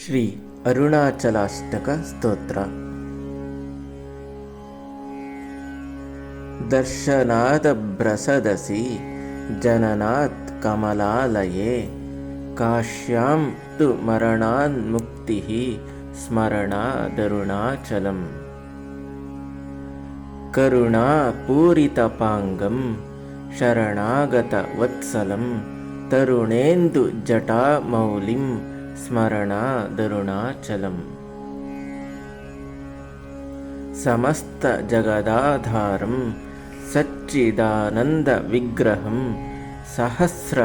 श्री अरुणाचलाष्टकस्तोत्र दर्शनादभ्रसदसि जननात् कमलालये काश्यां तु मरणान्मुक्तिः स्मरणादरुणाचलम्। करुणापूरितपाङ्गं शरणागतवत्सलं तरुणेन्दुजटामौलिं स्मरणादरुणाचलम् समस्तजगदाधारं सच्चिदानन्दविग्रहं सहस्ररथसोपेतं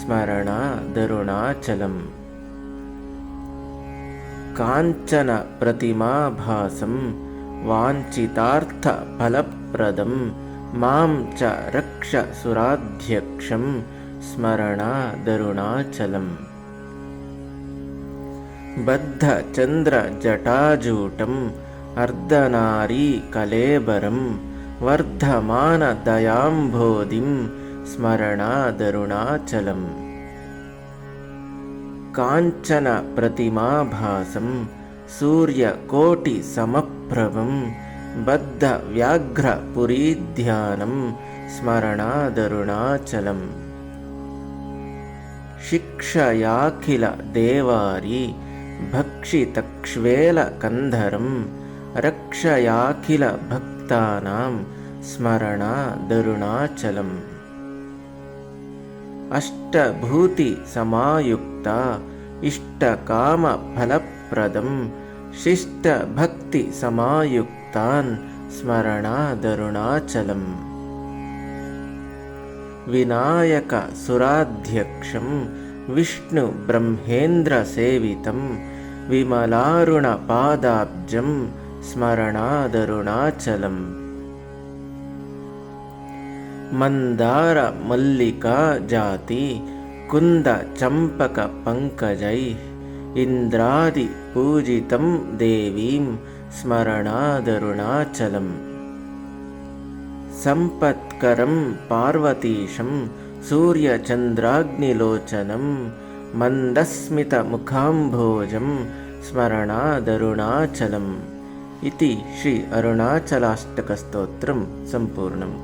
स्मरणादरुणाचलम् काञ्चनप्रतिमाभासं वाञ्छितार्थफलप्रदं मां च रक्ष सुराध्यक्षं स्मरणादरुणाचलम् बद्धचन्द्रजटाजूटम् अर्धनारीकलेबरं वर्धमानदयाम्भोधिं स्मरणादरुणाचलम् काञ्चनप्रतिमाभासं सूर्यकोटिसमप्रभं बद्धव्याघ्रपुरीध्यानं स्मरणादरुणाचलम् शिक्षयाखिलदेवारी भक्षितक्ष्वेलकन्धरं स्मरणादरुणाचलम् अष्टभूतिसमायुक्ता इष्टकामफलप्रदं शिष्टभक्तिसमायुक्तान् स्मरणादरुणाचलम् विनायकसुराध्यक्षं विष्णुब्रह्मेन्द्रसेवितं विमलारुणपादाब्जं मन्दारमल्लिकाजाति कुन्दचम्पकपङ्कजैः इन्द्रादिपूजितं देवीं स्मरणादरुणाचलम् सम्पत्करं पार्वतीशं सूर्यचन्द्राग्निलोचनं मन्दस्मितमुखाम्भोजं स्मरणादरुणाचलम् इति श्री अरुणाचलाष्टकस्तोत्रं सम्पूर्णम्